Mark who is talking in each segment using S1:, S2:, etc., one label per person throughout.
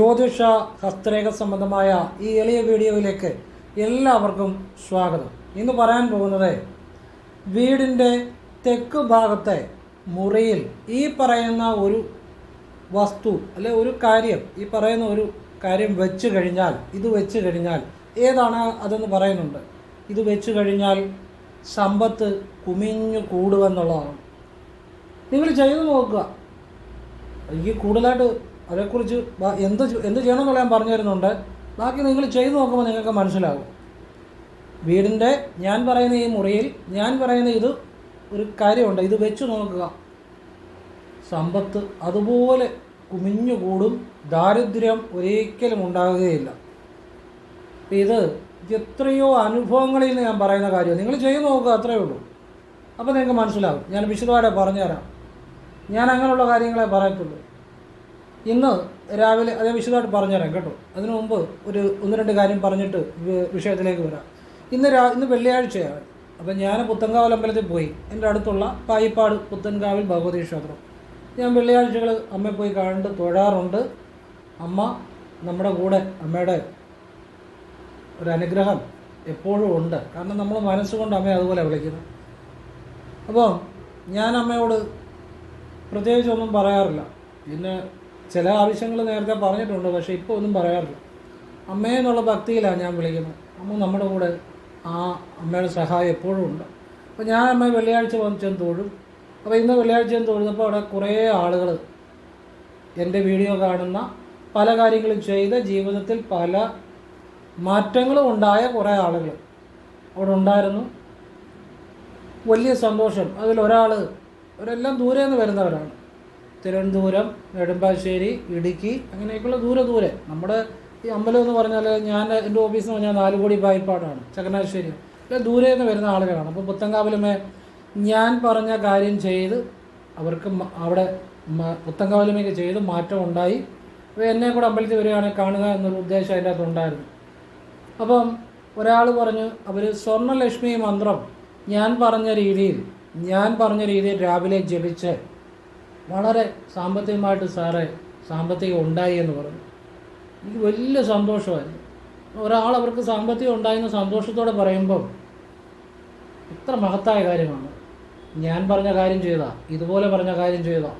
S1: ജ്യോതിഷ ഹസ്തരേഖ സംബന്ധമായ ഈ എളിയ വീഡിയോയിലേക്ക് എല്ലാവർക്കും സ്വാഗതം. ഇന്ന് പറയാൻ പോകുന്നത് വീടിന്റെ തെക്ക് ഭാഗത്തെ മുറിയിൽ ഈ പറയുന്ന ഒരു വസ്തു അല്ലെ ഒരു കാര്യം ഈ പറയുന്ന ഒരു കാര്യം വെച്ച് കഴിഞ്ഞാൽ ഇത് വെച്ച് കഴിഞ്ഞാൽ ഏതാണ് അതെന്ന് പറയുന്നുണ്ട്? ഇത് വെച്ച് കഴിഞ്ഞാൽ സമ്പത്ത് കുമിഞ്ഞു കൂടുമെന്നുള്ളതാണ്. നിങ്ങൾ ചെയ്തു നോക്കുക. എനിക്ക് കൂടുതലായിട്ട് അതേക്കുറിച്ച് എന്ത് എന്ത് ചെയ്യണമെന്നുള്ള ഞാൻ പറഞ്ഞു തരുന്നുണ്ട് ബാക്കി നിങ്ങൾ ചെയ്തു നോക്കുമ്പോൾ നിങ്ങൾക്ക് മനസ്സിലാകും. വീടിന്റെ ഞാൻ പറയുന്ന ഈ മുറിയിൽ ഞാൻ പറയുന്ന ഇത് ഒരു കാര്യമുണ്ട്. ഇത് വെച്ച് നോക്കുക. സമ്പത്ത് അതുപോലെ കുമിഞ്ഞുകൂടും ദാരിദ്ര്യം ഒരിക്കലും ഉണ്ടാകുകയില്ല. ഇത് എത്രയോ അനുഭവങ്ങളിൽ നിന്ന് ഞാൻ പറയുന്ന കാര്യം നിങ്ങൾ ചെയ്തു നോക്കുക അത്രയേ ഉള്ളൂ. അപ്പോൾ നിങ്ങൾക്ക് മനസ്സിലാകും. ഞാൻ വിശദമായിട്ട് പറഞ്ഞുതരാം. ഞാൻ അങ്ങനെയുള്ള കാര്യങ്ങളെ പറയത്തുള്ളൂ. ഇന്ന് രാവിലെ അത് വിശദമായിട്ട് പറഞ്ഞുതരാം കേട്ടോ. അതിനു മുമ്പ് ഒരു ഒന്ന് രണ്ട് കാര്യം പറഞ്ഞിട്ട് വിഷയത്തിലേക്ക് വരാം. ഇന്ന് രാ ഇന്ന് വെള്ളിയാഴ്ചയാണ്. അപ്പം ഞാൻ പുത്തൻകാവൽ അമ്പലത്തിൽ പോയി. എന്റെ അടുത്തുള്ള പായിപ്പാട് പുത്തൻകാവിൽ ഭഗവതി ക്ഷേത്രം. ഞാൻ വെള്ളിയാഴ്ചകൾ അമ്മയെ പോയി കണ്ട് തൊഴാറുണ്ട്. അമ്മ നമ്മുടെ കൂടെ അമ്മയുടെ ഒരു അനുഗ്രഹം എപ്പോഴും ഉണ്ട്. കാരണം നമ്മൾ മനസ്സുകൊണ്ട് അമ്മയെ അതുപോലെ വിളിക്കുന്നു. അപ്പോൾ ഞാൻ അമ്മയോട് പ്രത്യേകിച്ചൊന്നും പറയാറില്ല. പിന്നെ ചില ആവശ്യങ്ങൾ നേരത്തെ പറഞ്ഞിട്ടുണ്ട് പക്ഷേ ഇപ്പോൾ ഒന്നും പറയാറില്ല. അമ്മയെന്നുള്ള ഭക്തിയിലാണ് ഞാൻ വിളിക്കുന്നത്. അമ്മ നമ്മുടെ കൂടെ ആ അമ്മയുടെ സഹായം എപ്പോഴും ഉണ്ട്. അപ്പോൾ ഞാൻ അമ്മ വെള്ളിയാഴ്ച വന്ന് ചെന്ന് തൊഴും. അപ്പോൾ ഇന്ന് വെള്ളിയാഴ്ച ചെന്ന് തൊഴുന്നപ്പോൾ അവിടെ കുറേ ആളുകൾ എന്റെ വീഡിയോ കാണുന്ന പല കാര്യങ്ങളും ചെയ്ത ജീവിതത്തിൽ പല മാറ്റങ്ങളും ഉണ്ടായ കുറേ ആളുകൾ അവിടെ ഉണ്ടായിരുന്നു. വലിയ സന്തോഷം. അതിലൊരാൾ അവരെല്ലാം ദൂരെ നിന്ന് വരുന്നവരാണ്. തിരുവനന്തപുരം നെടുമ്പാശ്ശേരി ഇടുക്കി അങ്ങനെയൊക്കെയുള്ള ദൂരെ ദൂരെ. നമ്മുടെ ഈ അമ്പലം എന്ന് പറഞ്ഞാൽ ഞാൻ എന്റെ ഓഫീസ് എന്ന് പറഞ്ഞാൽ നാലുകോടി പായിപ്പാടാണ് ചങ്ങനാശ്ശേരി. ദൂരെ നിന്ന് വരുന്ന ആളുകളാണ്. അപ്പോൾ പുത്തങ്കാവിലുമേ ഞാൻ പറഞ്ഞ കാര്യം ചെയ്ത് അവർക്ക് അവിടെ പുത്തങ്കാവിലുമേക്ക് ചെയ്ത് മാറ്റം ഉണ്ടായി. അപ്പോൾ എന്നെ കൂടെ അമ്പലത്തിൽ വരികയാണെങ്കിൽ കാണുക എന്നൊരു ഉദ്ദേശം അതിന്റെ അകത്തുണ്ടായിരുന്നു അപ്പം ഒരാൾ പറഞ്ഞു അവർ സ്വർണലക്ഷ്മി മന്ത്രം ഞാൻ പറഞ്ഞ രീതിയിൽ ഞാൻ പറഞ്ഞ രീതിയിൽ രാവിലെ ജപിച്ച്. വളരെ സാമ്പത്തികമായിട്ട് സാറേ സാമ്പത്തികം ഉണ്ടായി എന്ന് പറഞ്ഞു. എനിക്ക് വലിയ സന്തോഷമായിരുന്നു. ഒരാൾ അവർക്ക് സാമ്പത്തികം ഉണ്ടായെന്ന് സന്തോഷത്തോടെ പറയുമ്പോൾ ഇത്ര മഹത്തായ കാര്യമാണ്. ഞാൻ പറഞ്ഞ കാര്യം ചെയ്താ ഇതുപോലെ പറഞ്ഞ കാര്യം ചെയ്താ.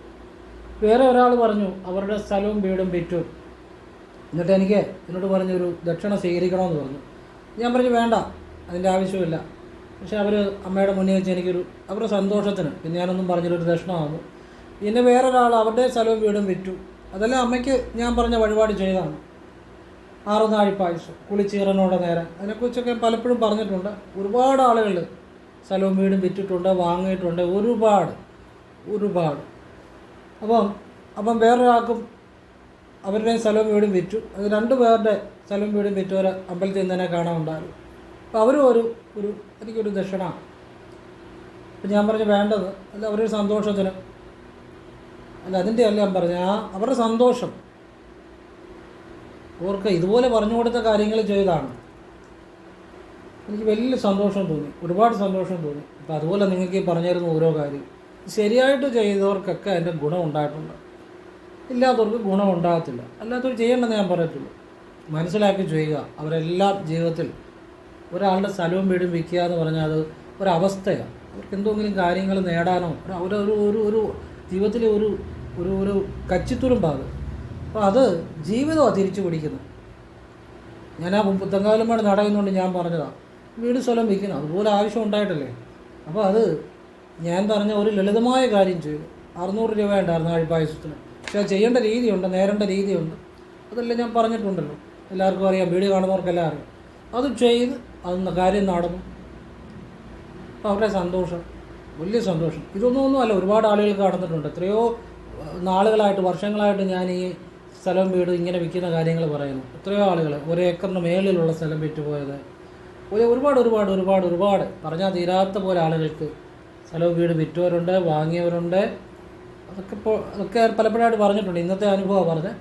S1: വേറെ ഒരാൾ പറഞ്ഞു അവരുടെ സ്ഥലവും വീടും വിറ്റു. എന്നിട്ട് എനിക്ക് എന്നോട് പറഞ്ഞൊരു ദക്ഷിണ സ്വീകരിക്കണമെന്ന് പറഞ്ഞു. ഞാൻ പറഞ്ഞു വേണ്ട അതിന്റെ ആവശ്യമില്ല. പക്ഷേ അവർ അമ്മയുടെ മുന്നിൽ വെച്ച് എനിക്കൊരു അവരുടെ സന്തോഷത്തിന് പിന്നെ ഞാനൊന്നും പറഞ്ഞൊരു ദക്ഷിണമാകുന്നു വന്നു പിന്നെ വേറൊരാൾ അവരുടെ സ്ഥലവും വീടും വിറ്റു. അതെല്ലാം അമ്മയ്ക്ക് ഞാൻ പറഞ്ഞ വഴിപാട് ചെയ്തതാണ്. ആറുനാഴി പായസം കുളിച്ചീറനോടെ നേരം. അതിനെക്കുറിച്ചൊക്കെ പലപ്പോഴും പറഞ്ഞിട്ടുണ്ട്. ഒരുപാട് ആളുകൾ സ്ഥലവും വീടും വിറ്റിട്ടുണ്ട് വാങ്ങിയിട്ടുണ്ട്. ഒരുപാട് ഒരുപാട്. അപ്പം അപ്പം വേറൊരാൾക്കും അവരുടെയും സ്ഥലവും വീടും വിറ്റു. അത് രണ്ട് പേരുടെ സ്ഥലവും വീടും വിറ്റവർ അമ്പലത്തിൽ നിന്ന് തന്നെ കാണാനുണ്ടായിരുന്നു അപ്പോൾ അവരും ഒരു ഒരു എനിക്കൊരു ദക്ഷിണ. അപ്പം ഞാൻ പറഞ്ഞു വേണ്ടത് അല്ല അവരൊരു സന്തോഷത്തിന് അല്ല അതിന്റെ അല്ല ഞാൻ പറഞ്ഞു ആ അവരുടെ സന്തോഷം. ഓർക്ക് ഇതുപോലെ പറഞ്ഞു കൊടുത്ത കാര്യങ്ങൾ ചെയ്താണ്. എനിക്ക് വലിയ സന്തോഷം തോന്നി ഒരുപാട് സന്തോഷം തോന്നി. അപ്പോൾ അതുപോലെ നിങ്ങൾക്ക് ഈ പറഞ്ഞിരുന്ന ഓരോ കാര്യം ശരിയായിട്ട് ചെയ്തവർക്കൊക്കെ അതിന്റെ ഗുണം ഉണ്ടായിട്ടുണ്ട്. ഇല്ലാത്തവർക്ക് ഗുണം ഉണ്ടാകത്തില്ല. അല്ലാത്തവർ ചെയ്യേണ്ടെന്ന് ഞാൻ പറയത്തുള്ളൂ. മനസ്സിലാക്കി ചെയ്യുക അവരെല്ലാം ജീവിതത്തിൽ ഒരാളുടെ സ്ഥലവും വീടും വിൽക്കുക എന്ന് പറഞ്ഞാൽ അത് ഒരവസ്ഥയാണ്. അവർക്ക് എന്തെങ്കിലും കാര്യങ്ങൾ നേടാനോ അവരൊരു ഒരു ഒരു ജീവിതത്തിലെ ഒരു ഒരു ഒരു കച്ചിത്തുരുമ്പാത് അപ്പോൾ അത് ജീവിതം തിരിച്ചു പിടിക്കുന്നു ഞാൻ ആ പുത്തങ്കാലുമാണ് നടയുന്നുണ്ട് ഞാൻ പറഞ്ഞതാണ് വീട് സ്ഥലം വിൽക്കണം അതുപോലെ ആവശ്യം ഉണ്ടായിട്ടല്ലേ? അപ്പോൾ അത് ഞാൻ പറഞ്ഞ ഒരു ലളിതമായ കാര്യം ചെയ്തു. അറുന്നൂറ് രൂപ ഉണ്ടായിരുന്നു ആഴ്പായസത്തിന് പക്ഷേ ചെയ്യേണ്ട രീതിയുണ്ട് നേരേണ്ട രീതിയുണ്ട്. അതെല്ലാം ഞാൻ പറഞ്ഞിട്ടുണ്ടല്ലോ. എല്ലാവർക്കും അറിയാം വീഡിയോ കാണുന്നവർക്കെല്ലാം അറിയാം. അത് ചെയ്ത് അത് കാര്യം നടന്നു. അപ്പോൾ അവരുടെ സന്തോഷം വലിയ സന്തോഷം. ഇതൊന്നും ഒന്നുമല്ല ഒരുപാട് ആളുകൾ കടന്നിട്ടുണ്ട് എത്രയോ നാളുകളായിട്ട് വർഷങ്ങളായിട്ട് ഞാൻ ഈ സ്ഥലം വീട് ഇങ്ങനെ വിൽക്കുന്ന കാര്യങ്ങൾ പറയുന്നു. എത്രയോ ആളുകൾ ഒരു ഏക്കറിന് മേളിലുള്ള സ്ഥലം വിറ്റുപോയത്. ഒരു ഒരുപാട് ഒരുപാട് ഒരുപാട് ഒരുപാട്. പറഞ്ഞാൽ തീരാത്ത പോലെ ആളുകൾക്ക് സ്ഥലവും വീട് വിറ്റവരുണ്ട് വാങ്ങിയവരുണ്ട്. അതൊക്കെ ഇപ്പോൾ അതൊക്കെ പലപ്പോഴായിട്ട് പറഞ്ഞിട്ടുണ്ട്. ഇന്നത്തെ അനുഭവമാണ് പറഞ്ഞത്.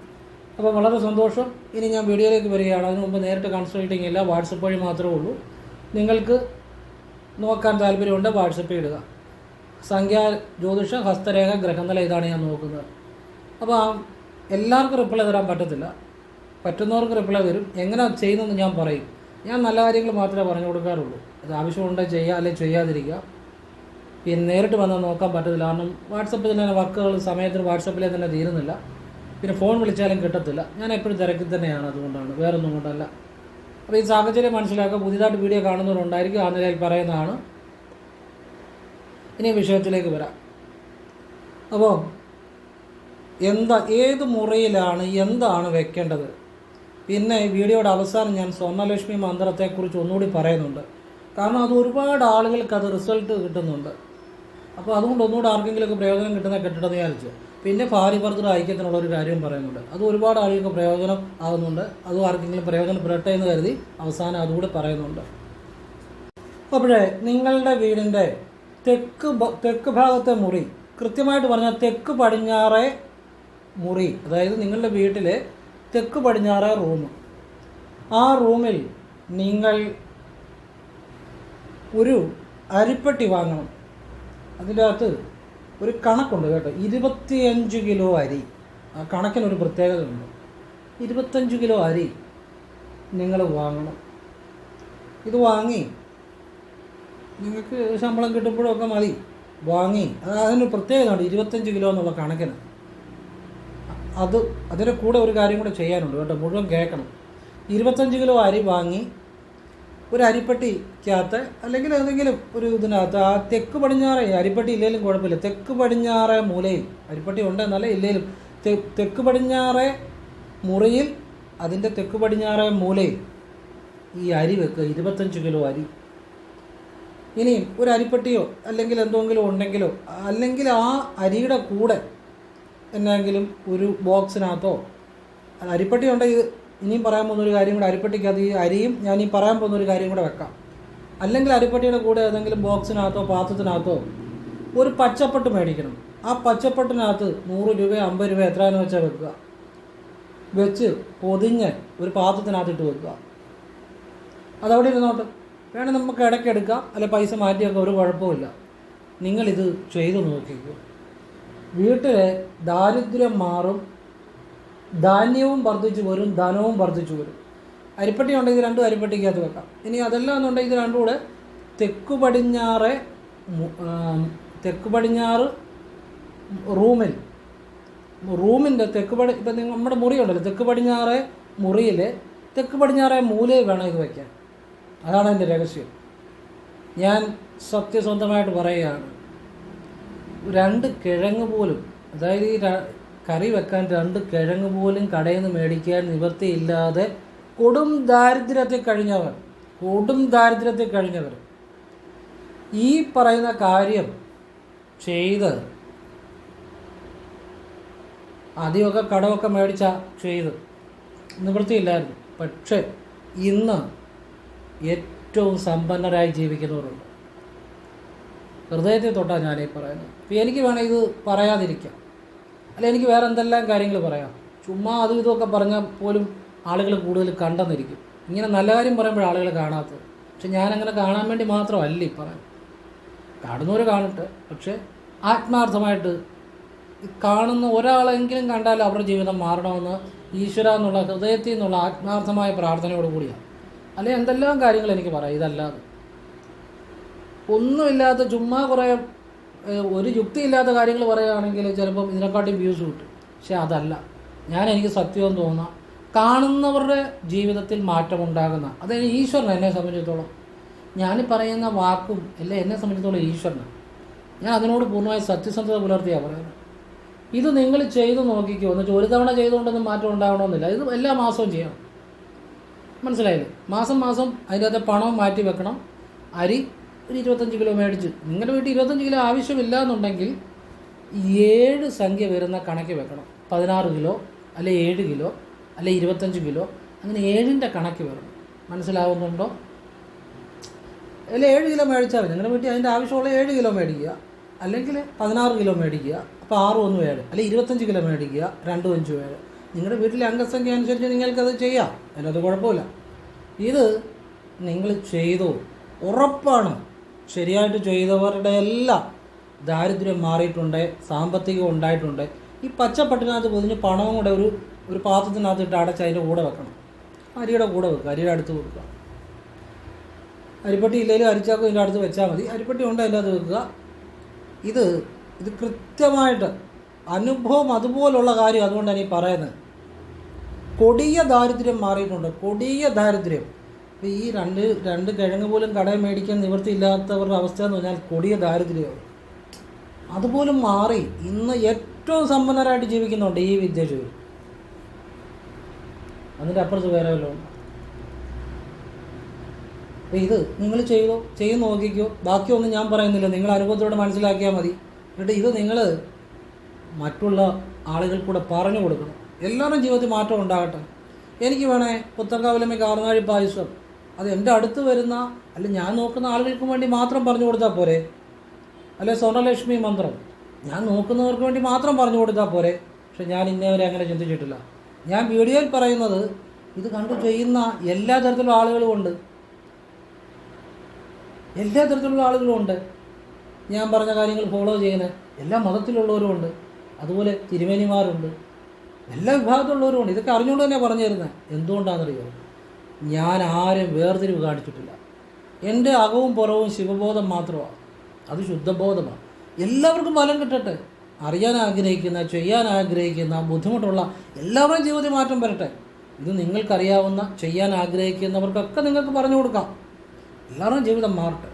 S1: അപ്പോൾ വളരെ സന്തോഷം. ഇനി ഞാൻ വീഡിയോയിലേക്ക് വരികയാണ്. അതിനു മുമ്പ് നേരിട്ട് കൺസൾട്ടിങ് ഇല്ല. വാട്സപ്പ് വഴി മാത്രമേ ഉള്ളൂ. നിങ്ങൾക്ക് നോക്കാൻ താല്പര്യമുണ്ട് വാട്സപ്പ് ഇടുക. സംഖ്യ ജ്യോതിഷ ഹസ്തരേഖ ഗ്രഹനില ഇതാണ് ഞാൻ നോക്കുന്നത്. അപ്പോൾ എല്ലാവർക്കും റിപ്ലൈ തരാൻ പറ്റത്തില്ല. പറ്റുന്നവർക്ക് റിപ്ലൈ വരും. എങ്ങനെ ചെയ്യുന്നതെന്ന് ഞാൻ പറയും. ഞാൻ നല്ല കാര്യങ്ങൾ മാത്രമേ പറഞ്ഞു കൊടുക്കാറുള്ളൂ. അത് ആവശ്യമുണ്ടെങ്കിൽ ചെയ്യുക അല്ലെങ്കിൽ ചെയ്യാതിരിക്കുക പിന്നെ നേരിട്ട് വന്നാൽ നോക്കാൻ പറ്റത്തില്ല. കാരണം വാട്സപ്പിൽ തന്നെ വർക്കുകൾ സമയത്തിന് വാട്സപ്പിലെ തന്നെ തീരുന്നില്ല. പിന്നെ ഫോൺ വിളിച്ചാലും കിട്ടത്തില്ല. ഞാൻ എപ്പോഴും തിരക്കിൽ തന്നെയാണ് അതുകൊണ്ടാണ്. വേറൊന്നും കൊണ്ടല്ല. അപ്പോൾ ഈ സാഹചര്യം മനസ്സിലാക്കുക. പുതിയതായിട്ട് വീഡിയോ കാണുന്നവരുണ്ടായിരിക്കും ആ നിലയിൽ പറയുന്നതാണ്. ഇനി വിഷയത്തിലേക്ക് വരാം. അപ്പോൾ എന്താ ഏത് മുറിയിലാണ് എന്താണ് വെക്കേണ്ടത്? പിന്നെ വീഡിയോയുടെ അവസാനം ഞാൻ സ്വർണലക്ഷ്മി മന്ത്രത്തെക്കുറിച്ച് ഒന്നുകൂടി പറയുന്നുണ്ട്. കാരണം അത് ഒരുപാട് ആളുകൾക്ക് അത് റിസൾട്ട് കിട്ടുന്നുണ്ട്. അപ്പോൾ അതുകൊണ്ട് ഒന്നുകൂടെ ആർക്കെങ്കിലുമൊക്കെ പ്രയോജനം കിട്ടുന്ന കെട്ടിടം വിചാരിച്ചു. പിന്നെ ഭാര്യ ഭർത്തൃ ഐക്യത്തിനുള്ള ഒരു കാര്യം പറയുന്നുണ്ട്. അത് ഒരുപാട് ആളുകൾക്ക് പ്രയോജനം ആകുന്നുണ്ട് അതും ആർക്കെങ്കിലും പ്രയോജനപ്പെടട്ടെ എന്ന് കരുതി അവസാനം അതുകൂടി പറയുന്നുണ്ട്. അപ്പോഴേ നിങ്ങളുടെ വീടിന്റെ തെക്ക് തെക്ക് ഭാഗത്തെ മുറി. കൃത്യമായിട്ട് പറഞ്ഞാൽ തെക്ക് പടിഞ്ഞാറേ മുറി. അതായത് നിങ്ങളുടെ വീട്ടിൽ തെക്ക് പടിഞ്ഞാറേ റൂം ആ റൂമിൽ നിങ്ങൾ ഒരു അരിപ്പെട്ടി വാങ്ങണം. അതിന്റെ അകത്ത് ഒരു കണക്കുണ്ട് കേട്ടോ. ഇരുപത്തിയഞ്ച് കിലോ അരി. ആ കണക്കിനൊരു പ്രത്യേകതയുണ്ട്. ഇരുപത്തഞ്ച് കിലോ അരി നിങ്ങൾ വാങ്ങണം. ഇത് വാങ്ങി നിങ്ങൾക്ക് ശമ്പളം കിട്ടുമ്പോഴൊക്കെ മതി. വാങ്ങി. അത് അതിന് പ്രത്യേകതയുണ്ട്. ഇരുപത്തഞ്ച് കിലോ എന്നുള്ള കണക്കിന്. അത് അതിന്റെ കൂടെ ഒരു കാര്യം കൂടെ ചെയ്യാനുണ്ട് കേട്ടോ. മുഴുവൻ കേൾക്കണം. ഇരുപത്തഞ്ച് കിലോ അരി വാങ്ങി ഒരു അരിപ്പട്ടിക്കകത്ത് അല്ലെങ്കിൽ ഏതെങ്കിലും ഒരു ഇതിനകത്ത് ആ തെക്ക് പടിഞ്ഞാറേ അരിപ്പട്ടി ഇല്ലെങ്കിലും കുഴപ്പമില്ല. തെക്ക് പടിഞ്ഞാറേ മൂലയിൽ അരിപ്പട്ടി ഉണ്ടെന്നല്ല ഇല്ലെങ്കിലും തെക്ക് പടിഞ്ഞാറേ മുറിയിൽ അതിന്റെ തെക്ക് പടിഞ്ഞാറേ മൂലയിൽ ഈ അരി വെക്കുക. ഇരുപത്തഞ്ച് കിലോ അരി. ഇനി ഒരു അരിപ്പെട്ടിയോ അല്ലെങ്കിൽ എന്തെങ്കിലും ഉണ്ടെങ്കിലോ അല്ലെങ്കിൽ ആ അരിയുടെ കൂടെ എന്നെങ്കിലും ഒരു ബോക്സിനകത്തോ അരിപ്പെട്ടി ഉണ്ടെങ്കിൽ ഇനിയും പറയാൻ പോകുന്ന ഒരു കാര്യം കൂടെ അരിപ്പെട്ടിക്കകത്ത് ഈ അരിയും ഞാൻ ഈ പറയാൻ പോകുന്ന ഒരു കാര്യം കൂടെ വെക്കാം. അല്ലെങ്കിൽ അരിപ്പട്ടിയുടെ കൂടെ ഏതെങ്കിലും ബോക്സിനകത്തോ പാത്രത്തിനകത്തോ ഒരു പച്ചപ്പട്ട് മേടിക്കണം. ആ പച്ചപ്പട്ടിനകത്ത് നൂറ് രൂപ അമ്പത് രൂപ എത്രയെന്ന് വെച്ചാൽ വെക്കുക. വെച്ച് പൊതിഞ്ഞ് ഒരു പാത്രത്തിനകത്തിട്ട് വെക്കുക. അതവിടെ ഇരുന്നോട്ടെ. വേണമെങ്കിൽ നമുക്ക് ഇടയ്ക്ക് എടുക്കാം. അല്ലെ പൈസ മാറ്റിയൊക്കെ ഒരു കുഴപ്പമില്ല നിങ്ങളിത് ചെയ്തു നോക്കിക്കൂ. വീട്ടിലെ ദാരിദ്ര്യം മാറും ധാന്യവും വർദ്ധിച്ചു വരും ധനവും വർദ്ധിച്ചു വരും. അരിപ്പട്ടി ഉണ്ടെങ്കിൽ രണ്ടും അരിപ്പട്ടിക്കകത്ത് വെക്കാം. ഇനി അതല്ല എന്നുണ്ടെങ്കിൽ രണ്ടും കൂടെ തെക്കു പടിഞ്ഞാറെ തെക്ക് പടിഞ്ഞാറ് റൂമിൽ. റൂമിന്റെ തെക്ക് പടി ഇപ്പം നിങ്ങൾ നമ്മുടെ മുറിയുണ്ടല്ലോ തെക്ക് പടിഞ്ഞാറെ മുറിയിൽ തെക്ക് പടിഞ്ഞാറെ മൂലയിൽ വേണം ഇത് വയ്ക്കാൻ അതാണ് എന്റെ രഹസ്യം. ഞാൻ സത്യസന്ധമായിട്ട് പറയുകയാണ് രണ്ട് കിഴങ്ങ് പോലും അതായത് ഈ കറി വെക്കാൻ രണ്ട് കിഴങ്ങ് പോലും കടയിൽ നിന്ന് മേടിക്കാൻ നിവൃത്തിയില്ലാതെ കൊടും ദാരിദ്ര്യത്തെ കഴിഞ്ഞവർ കൊടും ദാരിദ്ര്യത്തെ കഴിഞ്ഞവർ ഈ പറയുന്ന കാര്യം ചെയ്ത് ആദ്യമൊക്കെ കടമൊക്കെ മേടിച്ച ചെയ്ത്. നിവൃത്തിയില്ലായിരുന്നു. പക്ഷേ ഇന്ന് ഏറ്റവും സമ്പന്നരായി ജീവിക്കുന്നവരുണ്ട്. ഹൃദയത്തെ തൊട്ടാണ് ഞാനീ പറയുന്നത്. അപ്പോൾ എനിക്ക് വേണേൽ ഇത് പറയാതിരിക്കാം. അല്ല എനിക്ക് വേറെ എന്തെല്ലാം കാര്യങ്ങൾ പറയാം. ചുമ്മാ അതും ഇതുമൊക്കെ പറഞ്ഞാൽ പോലും ആളുകൾ കൂടുതൽ കണ്ടെന്നിരിക്കും. ഇങ്ങനെ നല്ല കാര്യം പറയുമ്പോൾ ആളുകൾ കാണാത്തത്. പക്ഷെ ഞാനങ്ങനെ കാണാൻ വേണ്ടി മാത്രമല്ല ഈ പറയാം കാണുന്നവർ കാണട്ടെ പക്ഷേ ആത്മാർത്ഥമായിട്ട് കാണുന്ന ഒരാളെങ്കിലും കണ്ടാൽ അവരുടെ ജീവിതം മാറണമെന്ന് ഈശ്വര എന്നുള്ള ഹൃദയത്തിൽ നിന്നുള്ള ആത്മാർത്ഥമായ പ്രാർത്ഥനയോട് അല്ലെങ്കിൽ എന്തെല്ലാം കാര്യങ്ങൾ എനിക്ക് പറയാം? ഇതല്ലാതെ. ഒന്നുമില്ലാത്ത ചുമ്മാ കുറേ ഒരു യുക്തിയില്ലാത്ത കാര്യങ്ങൾ പറയുകയാണെങ്കിൽ ചിലപ്പം ഇതിനെക്കാട്ടി വ്യൂസ് കിട്ടും. പക്ഷെ അതല്ല. ഞാൻ എനിക്ക് സത്യം തോന്നുന്ന കാണുന്നവരുടെ ജീവിതത്തിൽ മാറ്റമുണ്ടാകുന്ന അതായത് ഈശ്വരൻ എന്നെ സംബന്ധിച്ചിടത്തോളം. ഞാൻ പറയുന്ന വാക്കും എല്ലാം എന്നെ സംബന്ധിച്ചിടത്തോളം ഈശ്വരനാണ്. ഞാൻ അതിനോട് പൂർണമായി സത്യസന്ധത പുലർത്തിയാ പറയുന്നത്. ഇത് നിങ്ങൾ ചെയ്തു നോക്കിക്കോ. എന്നുവെച്ചാൽ ഒരു തവണ ചെയ്തുകൊണ്ടൊന്നും മാറ്റം ഉണ്ടാകണമെന്നില്ല ഇത് എല്ലാ മാസവും ചെയ്യണം. മനസ്സിലായില്ലേ? മാസം മാസം അതിന്റെ അകത്ത് പണം മാറ്റി വെക്കണം. അരി ഒരു ഇരുപത്തഞ്ച് കിലോ മേടിച്ച്. നിങ്ങളുടെ വീട്ടിൽ ഇരുപത്തഞ്ച് കിലോ ആവശ്യമില്ല എന്നുണ്ടെങ്കിൽ ഏഴ് സംഖ്യ വരുന്ന കണക്ക് വെക്കണം. പതിനാറ് കിലോ അല്ലെ ഏഴ് കിലോ അല്ലെ ഇരുപത്തഞ്ച് കിലോ അങ്ങനെ ഏഴിന്റെ കണക്ക് വരണം മനസ്സിലാവുന്നുണ്ടോ? അല്ലെ ഏഴ് കിലോ മേടിച്ചാൽ മതി. നിങ്ങളുടെ വീട്ടിൽ അതിന്റെ ആവശ്യമുള്ള ഏഴ് കിലോ മേടിക്കുക. അല്ലെങ്കിൽ പതിനാറ് കിലോ മേടിക്കുക. അപ്പോൾ ആറ് ഒന്ന് ഏഴ്. അല്ലെങ്കിൽ ഇരുപത്തഞ്ച് കിലോ മേടിക്കുക. രണ്ടും അഞ്ചും ഏഴ്. നിങ്ങളുടെ വീട്ടിലെ അംഗസംഖ്യ അനുസരിച്ച് നിങ്ങൾക്കത് ചെയ്യാം. അതിനകത്ത് കുഴപ്പമില്ല. ഇത് നിങ്ങൾ ചെയ്തു. ഉറപ്പാണ്. ശരിയായിട്ട് ചെയ്തവരുടെ എല്ലാം ദാരിദ്ര്യം മാറിയിട്ടുണ്ട് സാമ്പത്തികം ഉണ്ടായിട്ടുണ്ട്. ഈ പച്ചപ്പട്ടിനകത്ത് പൊതിഞ്ഞ് പണവും കൂടെ ഒരു ഒരു പാത്രത്തിനകത്ത് ഇട്ട് അടച്ച് അതിന്റെ കൂടെ വെക്കണം. അരിയുടെ കൂടെ വെക്കുക. അരിയുടെ അടുത്ത് വെക്കുക അരിപ്പട്ടി ഇല്ലെങ്കിലും അരിച്ചാക്കും ഇതിന്റെ അടുത്ത് വെച്ചാൽ മതി. അരിപ്പട്ടി ഉണ്ട് അതിന്റെ അത് വെക്കുക. ഇത് ഇത് കൃത്യമായിട്ട് അനുഭവം അതുപോലുള്ള കാര്യം അതുകൊണ്ടാണ് ഈ പറയുന്നത്. കൊടിയ ദാരിദ്ര്യം മാറിയിട്ടുണ്ട്. കൊടിയ ദാരിദ്ര്യം. ഈ രണ്ട് രണ്ട് കിഴങ്ങ് പോലും കടയിൽ മേടിക്കാൻ നിവൃത്തിയില്ലാത്തവരുടെ അവസ്ഥ എന്ന് പറഞ്ഞാൽ കൊടിയ ദാരിദ്ര്യമാണ് അതുപോലും മാറി ഇന്ന് ഏറ്റവും സമ്പന്നരായിട്ട് ജീവിക്കുന്നുണ്ട് ഈ വിദ്യാർത്ഥികൾ അതിന്റെ അപ്പുറത്ത് വേറെ വല്ലതും ഇത് നിങ്ങൾ ചെയ്തോ? ചെയ്ത് നോക്കിക്കോ. ബാക്കിയൊന്നും ഞാൻ പറയുന്നില്ല. നിങ്ങൾ അനുഭവത്തോടെ മനസ്സിലാക്കിയാൽ മതി. എന്നിട്ട് ഇത് നിങ്ങൾ മറ്റുള്ള കൂടെ പറഞ്ഞു കൊടുക്കണം. എല്ലാവരും ജീവിതത്തിൽ മാറ്റം ഉണ്ടാകട്ടെ. എനിക്ക് വേണേ പുത്തങ്കാവിലമ്മ കാർന്നാഴി പായസം. അത് എന്റെ അടുത്ത് വരുന്ന അല്ല ഞാൻ നോക്കുന്ന ആളുകൾക്ക് വേണ്ടി മാത്രം പറഞ്ഞു കൊടുത്താൽ പോരെ. അല്ലെ സ്വർണലക്ഷ്മി മന്ത്രം. ഞാൻ നോക്കുന്നവർക്ക് വേണ്ടി മാത്രം പറഞ്ഞു കൊടുത്താൽ പോരെ. പക്ഷെ ഞാൻ ഇന്നേവരെ അങ്ങനെ ചിന്തിച്ചിട്ടില്ല. ഞാൻ വീഡിയോയിൽ പറയുന്നത് ഇത് കണ്ടു ചെയ്യുന്ന എല്ലാ തരത്തിലുള്ള ആളുകളും ഉണ്ട്. എല്ലാ തരത്തിലുള്ള ആളുകളും ഉണ്ട്. ഞാൻ പറഞ്ഞ കാര്യങ്ങൾ ഫോളോ ചെയ്യുന്ന എല്ലാ മതത്തിലുള്ളവരും ഉണ്ട്. അതുപോലെ തിരുമേനിമാരുണ്ട്. എല്ലാ വിഭാഗത്തിലുള്ളവരും ഉണ്ട് ഇതൊക്കെ അറിഞ്ഞുകൊണ്ട് തന്നെ പറഞ്ഞു തരുന്നത് എന്തുകൊണ്ടാണെന്നറിയോ? ഞാൻ ആരും വേർതിരിവ് കാണിച്ചിട്ടില്ല. എന്റെ അകവും പുറവും ശിവബോധം മാത്രമാണ്. അത് ശുദ്ധബോധമാണ്. എല്ലാവർക്കും ഫലം കിട്ടട്ടെ. അറിയാൻ ആഗ്രഹിക്കുന്ന ചെയ്യാൻ ആഗ്രഹിക്കുന്ന ബുദ്ധിമുട്ടുള്ള എല്ലാവരുടെയും ജീവിതത്തിൽ മാറ്റം വരട്ടെ. ഇത് നിങ്ങൾക്കറിയാവുന്ന ചെയ്യാൻ ആഗ്രഹിക്കുന്നവർക്കൊക്കെ നിങ്ങൾക്ക് പറഞ്ഞു കൊടുക്കാം. എല്ലാവരുടെയും ജീവിതം മാറട്ടെ.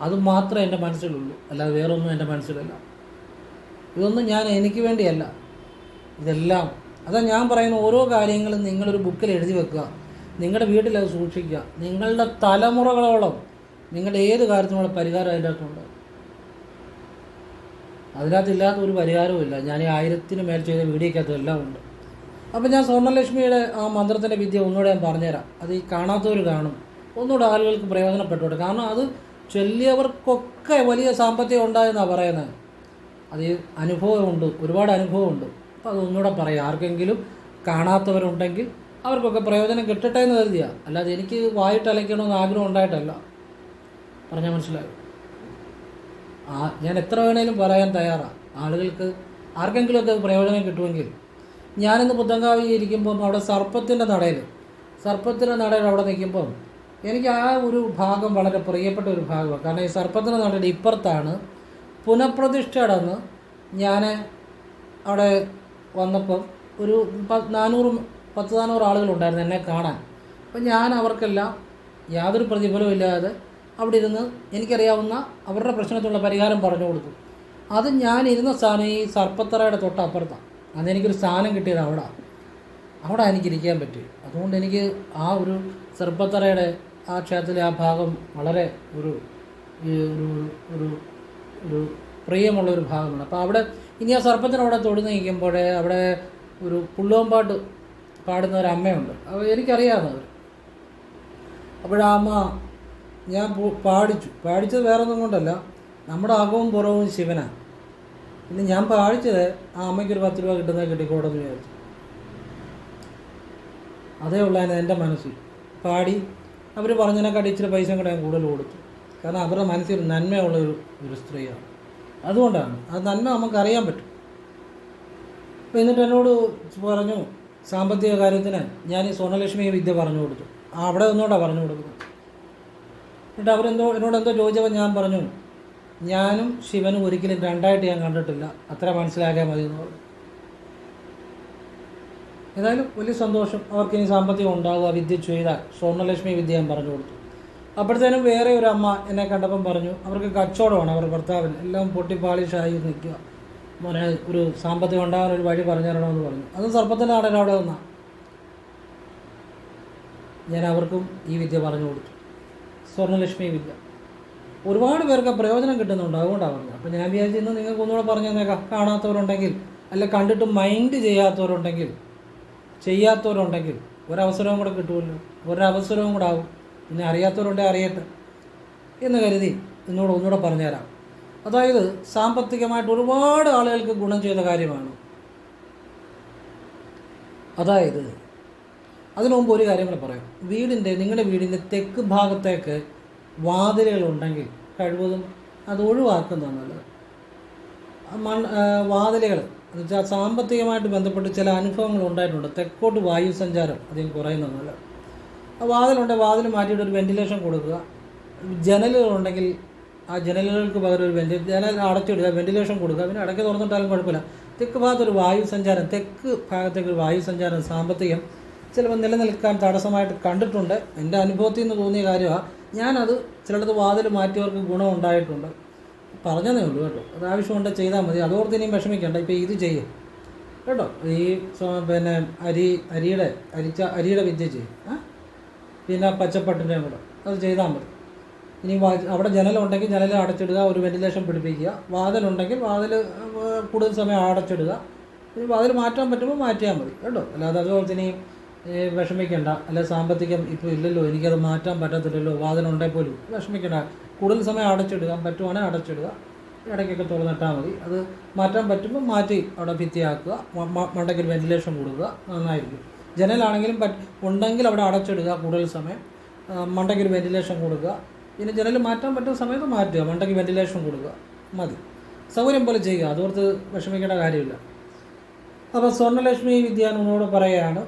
S1: അത് മാത്രമേ എന്റെ മനസ്സിലുള്ളൂ. അല്ലാതെ വേറൊന്നും എന്റെ മനസ്സിലല്ല. ഇതൊന്നും ഞാൻ എനിക്ക് വേണ്ടിയല്ല. ഇതെല്ലാം. അതാ ഞാൻ പറയുന്ന ഓരോ കാര്യങ്ങളും നിങ്ങളൊരു ബുക്കിൽ എഴുതി വെക്കുക. നിങ്ങളുടെ വീട്ടിൽ അത് സൂക്ഷിക്കുക. നിങ്ങളുടെ തലമുറകളോളം നിങ്ങളുടെ ഏത് കാര്യത്തിനുള്ള പരിഹാരം അതിനകത്തുണ്ട് അതിനകത്തില്ലാത്ത ഒരു പരിഹാരവുമില്ല. ഞാൻ ഈ ആയിരത്തിന് മേൽ ചെയ്ത വീഡിയോക്കകത്ത് എല്ലാം ഉണ്ട്. അപ്പം ഞാൻ സ്വർണലക്ഷ്മിയുടെ ആ മന്ത്രത്തിന്റെ വിദ്യ ഒന്നുകൂടെ ഞാൻ പറഞ്ഞുതരാം. അത് ഈ കാണാത്തവർ കാണും. ഒന്നുകൂടെ ആളുകൾക്ക് പ്രയോജനപ്പെട്ടോട്ടെ കാരണം അത് ചൊല്ലിയവർക്കൊക്കെ വലിയ സാമ്പത്തികം ഉണ്ടായെന്നാണ് പറയുന്നത്. അത് അനുഭവമുണ്ട് ഒരുപാട് അനുഭവമുണ്ട്. അപ്പോൾ അതൊന്നുകൂടെ പറയാം. ആർക്കെങ്കിലും കാണാത്തവരുണ്ടെങ്കിൽ അവർക്കൊക്കെ പ്രയോജനം കിട്ടട്ടെ എന്ന് കരുതിയാ. അല്ലാതെ എനിക്ക് വായിട്ട് അലയ്ക്കണമെന്ന് ആഗ്രഹം ഉണ്ടായിട്ടല്ല. പറഞ്ഞാൽ മനസ്സിലായോ? ആ ഞാൻ എത്ര വേണേലും പറയാൻ തയ്യാറാണ് ആളുകൾക്ക് ആർക്കെങ്കിലുമൊക്കെ പ്രയോജനം കിട്ടുമെങ്കിൽ. ഞാനിന്ന് പുത്തങ്കാവി ഇരിക്കുമ്പം അവിടെ സർപ്പത്തിന്റെ നടയിൽ സർപ്പത്തിന്റെ നടയിൽ അവിടെ നിൽക്കുമ്പം എനിക്ക് ആ ഒരു ഭാഗം വളരെ പ്രിയപ്പെട്ട ഒരു ഭാഗമാണ്. കാരണം ഈ സർപ്പത്തിന്റെ നടയുടെ ഇപ്പുറത്താണ് പുനഃപ്രതിഷ്ഠയുടെ അന്ന് ഞാൻ അവിടെ വന്നപ്പം ഒരു പ- നാനൂറ് പത്ത് നാനൂറ് ആളുകളുണ്ടായിരുന്നു എന്നെ കാണാൻ. അപ്പം ഞാൻ അവർക്കെല്ലാം യാതൊരു പ്രതിഫലവും ഇല്ലാതെ അവിടെ ഇരുന്ന് എനിക്കറിയാവുന്ന അവരുടെ പ്രശ്നത്തിനുള്ള പരിഹാരം പറഞ്ഞു കൊടുത്തു. അത് ഞാൻ ഇരുന്ന സ്ഥാനം ഈ സർപ്പത്തറയുടെ തൊട്ടപ്പുറത്താണ് അന്ന് എനിക്കൊരു സ്ഥാനം കിട്ടിയത് അവിടെ. അവിടെ എനിക്കിരിക്കാൻ പറ്റി. അതുകൊണ്ട് എനിക്ക് ആ ഒരു സർപ്പത്തറയുടെ ആ ക്ഷേത്രത്തിലെ ആ ഭാഗം വളരെ ഒരു ഒരു ഒരു ഒരു പ്രിയമുള്ള ഒരു ഭാഗമാണ്. അപ്പോൾ അവിടെ ഇനി ആ സർപ്പത്തിനവിടെ തൊടുന്ന് നിൽക്കുമ്പോൾ അവിടെ ഒരു പുള്ളുവമ്പാട്ട് പാടുന്ന ഒരു അമ്മയുണ്ട്. അവ എനിക്കറിയാവുന്ന അവർ അപ്പോഴാ അമ്മ ഞാൻ പാടിച്ചു. പാടിച്ചത് വേറെ ഒന്നും കൊണ്ടല്ല. നമ്മുടെ അകവും പുറവും ശിവനാണ് പിന്നെ ഞാൻ പാടിച്ചത് ആ അമ്മയ്ക്കൊരു പത്ത് രൂപ കിട്ടുന്നത് കിട്ടിക്കോടെന്ന് വിചാരിച്ചു. അതേ ഉള്ളതിന് എന്റെ മനസ്സിൽ. പാടി. അവർ പറഞ്ഞതിനെക്കാട്ടി ഇച്ചിരി പൈസ കൂടെ ഞാൻ കൂടുതൽ കൊടുത്തു. കാരണം അവരുടെ മനസ്സിൽ നന്മയുള്ള ഒരു ഒരു സ്ത്രീയാണ്. അതുകൊണ്ടാണ്. ആ നന്മ നമുക്കറിയാൻ പറ്റും. അപ്പോൾ എന്നിട്ട് എന്നോട് പറഞ്ഞു സാമ്പത്തിക കാര്യത്തിന് ഞാൻ ഈ സ്വർണലക്ഷ്മി വിദ്യ പറഞ്ഞു കൊടുത്തു. അവിടെ ഒന്നുകൂടെ പറഞ്ഞു കൊടുക്കുന്നു എന്നിട്ട് അവരെന്തോ എന്നോട് എന്തോ ചോദിച്ചപ്പോൾ ഞാൻ പറഞ്ഞു ഞാനും ശിവനും ഒരിക്കലും രണ്ടായിട്ട് ഞാൻ കണ്ടിട്ടില്ല. അത്ര മനസ്സിലാക്കിയാൽ മതി എന്ന് പറഞ്ഞു. ഏതായാലും വലിയ സന്തോഷം. അവർക്ക് ഇനി സാമ്പത്തികം ഉണ്ടാകുക വിദ്യ ചെയ്താൽ സ്വർണലക്ഷ്മി വിദ്യ ഞാൻ പറഞ്ഞു കൊടുത്തു. അപ്പോഴത്തേനും വേറെ ഒരു അമ്മ എന്നെ കണ്ടപ്പം പറഞ്ഞു അവർക്ക് കച്ചവടമാണ് അവർ ഭർത്താവിന്. എല്ലാം പൊട്ടിപ്പാളിഷായി നിൽക്കുക. മോനെ ഒരു സാമ്പത്തികം ഉണ്ടാകാൻ ഒരു വഴി പറഞ്ഞു തരണമെന്ന് പറഞ്ഞു. അത് സർപ്പത്തിന്റെ ആടൻ അവിടെ നിന്നാ. ഞാൻ അവർക്കും ഈ വിദ്യ പറഞ്ഞു കൊടുത്തു. സ്വർണലക്ഷ്മി വിദ്യ. ഒരുപാട് പേർക്ക് പ്രയോജനം കിട്ടുന്നുണ്ട് അതുകൊണ്ടാണ്. പറഞ്ഞത് അപ്പോൾ ഞാൻ വിചാരിച്ചു ഇന്ന് നിങ്ങൾക്ക് ഒന്നുകൂടെ പറഞ്ഞു തന്നേക്കാം. കാണാത്തവരുണ്ടെങ്കിൽ അല്ല കണ്ടിട്ട് മൈൻഡ് ചെയ്യാത്തവരുണ്ടെങ്കിൽ ചെയ്യാത്തവരുണ്ടെങ്കിൽ ഒരവസരവും കൂടെ കിട്ടുമല്ലോ. ഒരവസരവും കൂടെ ആവും. പിന്നെ അറിയാത്തവരുണ്ടെങ്കിൽ അറിയട്ടെ എന്ന് കരുതി എന്നോട് ഒന്നുകൂടെ പറഞ്ഞുതരാം. അതായത് സാമ്പത്തികമായിട്ട് ഒരുപാട് ആളുകൾക്ക് ഗുണം ചെയ്ത കാര്യമാണ്. അതായത് അതിനു മുമ്പ് ഒരു കാര്യം കൂടെ പറയാം. വീടിന്റെ നിങ്ങളുടെ വീടിന്റെ തെക്ക് ഭാഗത്തേക്ക് വാതിലുകളുണ്ടെങ്കിൽ കഴിവതും അത് ഒഴിവാക്കുന്നതാണ് നല്ലത്. മണ് വാതിലുകൾ എന്നുവെച്ചാൽ സാമ്പത്തികമായിട്ട് ബന്ധപ്പെട്ട് ചില അനുഭവങ്ങൾ ഉണ്ടായിട്ടുണ്ട്. തെക്കോട്ട് വായു സഞ്ചാരം അധികം കുറയുന്നതാണ് ആ വാതിലുണ്ട് വാതിൽ മാറ്റിയിട്ട് ഒരു വെന്റിലേഷൻ കൊടുക്കുക. ജനലുകളുണ്ടെങ്കിൽ ആ ജനലുകൾക്ക് പകരം ഒരു വെന്റി ജനൽ അടച്ചിടുക വെന്റിലേഷൻ കൊടുക്കുക. പിന്നെ ഇടയ്ക്ക് തുറന്നിട്ടാലും കുഴപ്പമില്ല. തെക്ക് ഭാഗത്തൊരു വായു സഞ്ചാരം തെക്ക് ഭാഗത്തേക്ക് ഒരു വായു സഞ്ചാരം സാമ്പത്തികം ചിലപ്പോൾ നിലനിൽക്കാൻ തടസ്സമായിട്ട് കണ്ടിട്ടുണ്ട്. എന്റെ അനുഭവത്തിൽ നിന്ന് തോന്നിയ കാര്യമാണ് ഞാനത് ചിലടത്ത് വാതിൽ മാറ്റിയവർക്ക് ഗുണം ഉണ്ടായിട്ടുണ്ട്. പറഞ്ഞതേ ഉള്ളൂ കേട്ടോ. അത് ആവശ്യമുണ്ട് ചെയ്താൽ മതി. അതോർത്ത് ഇനിയും വിഷമിക്കേണ്ട. ഇപ്പോൾ ഇത് ചെയ്യും. കേട്ടോ? ഈ പിന്നെ അരി അരിയുടെ അരിച്ച അരിയുടെ വിദ്യ ചെയ്യും. ആ? പിന്നെ പച്ചപ്പട്ടിന്റെയും കൂടെ. അത് ചെയ്താൽ മതി. ഇനി അവിടെ ജനലുണ്ടെങ്കിൽ ജനൽ അടച്ചിടുക ഒരു വെന്റിലേഷൻ പിടിപ്പിക്കുക. വാതിലുണ്ടെങ്കിൽ വാതിൽ കൂടുതൽ സമയം അടച്ചിടുക. ഇനി വാതിൽ മാറ്റാൻ പറ്റുമ്പോൾ മാറ്റിയാൽ മതി. കേട്ടോ? അല്ലാതെ അതുപോലെ തന്നെ വിഷമിക്കേണ്ട. അല്ലെ സാമ്പത്തികം ഇപ്പോൾ ഇല്ലല്ലോ. എനിക്കത് മാറ്റാൻ പറ്റത്തില്ലല്ലോ. വാതിലുണ്ടെങ്കിൽ പോലും. വിഷമിക്കേണ്ട. കൂടുതൽ സമയം അടച്ചിടുക. പറ്റുവാണെങ്കിൽ അടച്ചിടുക. ഇടയ്ക്കൊക്കെ തുറന്നിട്ടാൽ മതി. അത് മാറ്റാൻ പറ്റുമ്പോൾ മാറ്റി അവിടെ ഭിത്തിയാക്കുക. മണ്ടയ്ക്കൊരു വെന്റിലേഷൻ കൊടുക്കുക. നന്നായിരിക്കും. ജനലാണെങ്കിലും ഉണ്ടെങ്കിൽ അവിടെ അടച്ചിടുക കൂടുതൽ സമയം. മണ്ടയ്ക്ക് ഒരു വെന്റിലേഷൻ കൊടുക്കുക. ഇനി ജനൽ മാറ്റാൻ പറ്റുന്ന സമയത്ത് മാറ്റുക. മണ്ടയ്ക്ക് വെന്റിലേഷൻ കൊടുക്കുക. മതി. സൗകര്യം പോലെ ചെയ്യുക. അതോർത്ത് വിഷമിക്കേണ്ട കാര്യമില്ല. അപ്പോൾ സ്വർണലക്ഷ്മി വിദ്യ എന്നോട് പറയുകയാണ്